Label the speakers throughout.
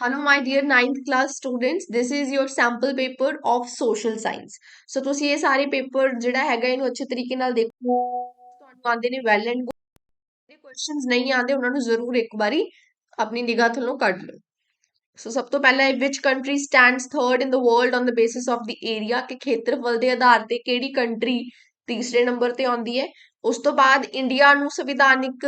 Speaker 1: Hello, my dear ninth class students. This is your sample paper of social science. So ਤੁਸੀਂ ਇਹ ਸਾਰੇ paper ਜਿਹੜਾ ਹੈਗਾ ਇਹਨੂੰ ਅੱਛੇ ਤਰੀਕੇ ਨਾਲ ਦੇਖੋ। ਤੁਹਾਨੂੰ ਆਉਂਦੇ ਨੇ ਵੈਲ ਐਂਡ ਗੁੱਡ ਜਿਹੜੇ ਕੁਐਸਚਨਸ ਨਹੀਂ ਆਉਂਦੇ ਉਹਨਾਂ ਨੂੰ ਜ਼ਰੂਰ ਇੱਕ ਵਾਰੀ ਆਪਣੀ ਨਿਗਾਹ ਥੱਲੋਂ ਕੱਢ ਲਓ। ਸੋ ਸਭ ਤੋਂ ਪਹਿਲਾਂ ਇਹ ਵਿਚ country stands third in the world on the basis of the area ਕਿ ਖੇਤਰਫਲ ਦੇ ਆਧਾਰ ਤੇ ਕਿਹੜੀ ਕੰਟਰੀ ਤੀਸਰੇ ਨੰਬਰ ਤੇ ਆਉਂਦੀ ਹੈ? ਉਸ ਤੋਂ ਬਾਅਦ ਇੰਡੀਆ ਨੂੰ ਸੰਵਿਧਾਨਿਕ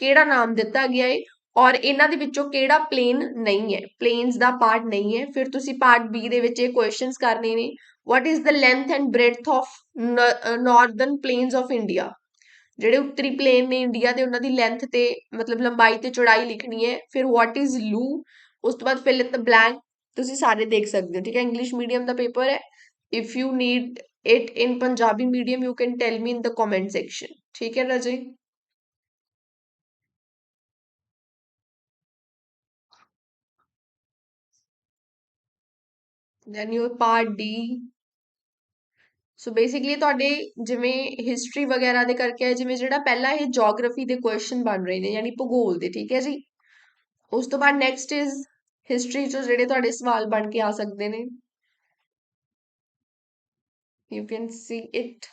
Speaker 1: ਕਿਹੜਾ ਨਾਮ ਦਿੱਤਾ ਗਿਆ ਹੈ ਔਰ ਇਹਨਾਂ ਦੇ ਵਿੱਚੋਂ ਕਿਹੜਾ ਪਲੇਨ ਨਹੀਂ ਹੈ? ਪਲੇਨਸ ਦਾ ਪਾਰਟ ਨਹੀਂ ਹੈ। ਫਿਰ ਤੁਸੀਂ ਪਾਰਟ ਬੀ ਦੇ ਵਿੱਚ ਇਹ ਕੁਐਸਚਨਸ ਕਰਨੇ ਨੇ। What is the length and breadth of northern plains of India ਜਿਹੜੇ ਉੱਤਰੀ ਪਲੇਨ ਨੇ ਇੰਡੀਆ ਦੇ, ਉਹਨਾਂ ਦੀ ਲੈਂਥ ਤੇ ਮਤਲਬ ਲੰਬਾਈ ਤੇ ਚੌੜਾਈ ਲਿਖਣੀ ਹੈ। ਫਿਰ ਵਾਟ ਇਜ਼ ਲੂ ਉਸ ਤੋਂ ਬਾਅਦ ਫਿਲ ਇਨ ਦ ਬਲੈਂਕ ਤੁਸੀਂ ਸਾਰੇ ਦੇਖ ਸਕਦੇ ਹੋ, ਠੀਕ ਹੈ? ਇੰਗਲਿਸ਼ ਮੀਡੀਅਮ ਦਾ ਪੇਪਰ ਹੈ। If you need it in Punjabi medium you can tell me in the comment section ਠੀਕ ਹੈ ਰਾਜੇ? Then your part D. So basically ਤੁਹਾਡੇ ਜਿਵੇਂ ਹਿਸਟਰੀ ਵਗੈਰਾ ਦੇ ਕਰਕੇ ਜਿਵੇਂ ਜਿਹੜਾ ਪਹਿਲਾ ਇਹ ਜੀਓਗ੍ਰਾਫੀ ਦੇ ਕੁਐਸਚਨ ਬਣ ਰਹੇ ਨੇ, ਯਾਨੀ ਭੂਗੋਲ ਦੇ, ਠੀਕ ਹੈ ਜੀ? ਉਸ ਤੋਂ ਬਾਅਦ ਨੈਕਸਟ ਇਜ਼ ਹਿਸਟਰੀ ਚੋਂ ਜਿਹੜੇ ਤੁਹਾਡੇ ਸਵਾਲ ਬਣ ਕੇ ਆ ਸਕਦੇ ਨੇ। You can see it.